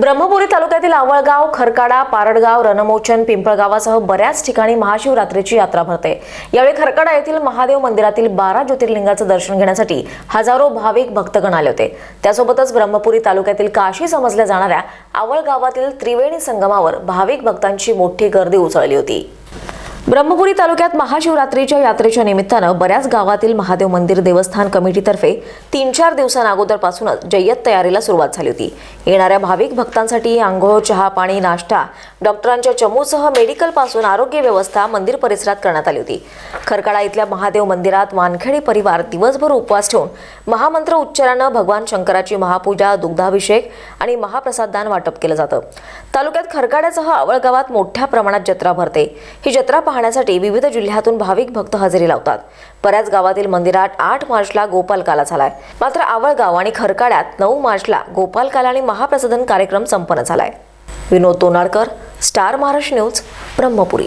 ब्रह्मपुरी तालुक्यातील आवळगाव खरकाडा पारडगाव रणमोचन पिंपळगावासह बऱ्याच ठिकाणी महाशिवरात्रीची यात्रा भरते. यावेळी खरकाडा येथील महादेव मंदिरातील बारा ज्योतिर्लिंगाचं दर्शन घेण्यासाठी हजारो भाविक भक्तगण आले होते. त्यासोबतच ब्रह्मपुरी तालुक्यातील काशी समजल्या जाणाऱ्या आवळगावातील त्रिवेणी संगमावर भाविक भक्तांची मोठी गर्दी उसळली होती. ब्रह्मपुरी तालुक्यात महाशिवरात्रीच्या यात्रेच्या निमित्तानं बऱ्याच गावातील महादेव मंदिर देवस्थान कमिटीतर्फे तीन चार दिवसांअगोदरपासूनच जय्यत तयारीला सुरुवात झाली होती. येणाऱ्या भाविक भक्तांसाठी आंघोळ चहा पाणी नाश्ता डॉक्टरांच्या चमूसह मेडिकलपासून आरोग्य व्यवस्था मंदिर परिसरात करण्यात आली होती. खरकाडा इथल्या महादेव मंदिरात वानखेडे परिवार दिवसभर उपवास ठेवून महामंत्र उच्चारानं भगवान शंकराची महापूजा दुग्धाभिषेक आणि महाप्रसाददान वाटप केलं जातं. तालुक्यात खरकाड्यासह आवळ गावात मोठ्या प्रमाणात जत्रा भरते. ही जत्रा पाहण्यासाठी विविध जिल्ह्यातून भाविक भक्त हजेरी लावतात. बऱ्याच गावातील मंदिरात आठ मार्चला गोपालकाला झालाय. मात्र आवळगाव आणि खरकाड्यात नऊ मार्चला गोपालकाला आणि महाप्रसादन कार्यक्रम संपन्न झालाय. Vinod Tonadkar star Maharashtra news Brahmapuri.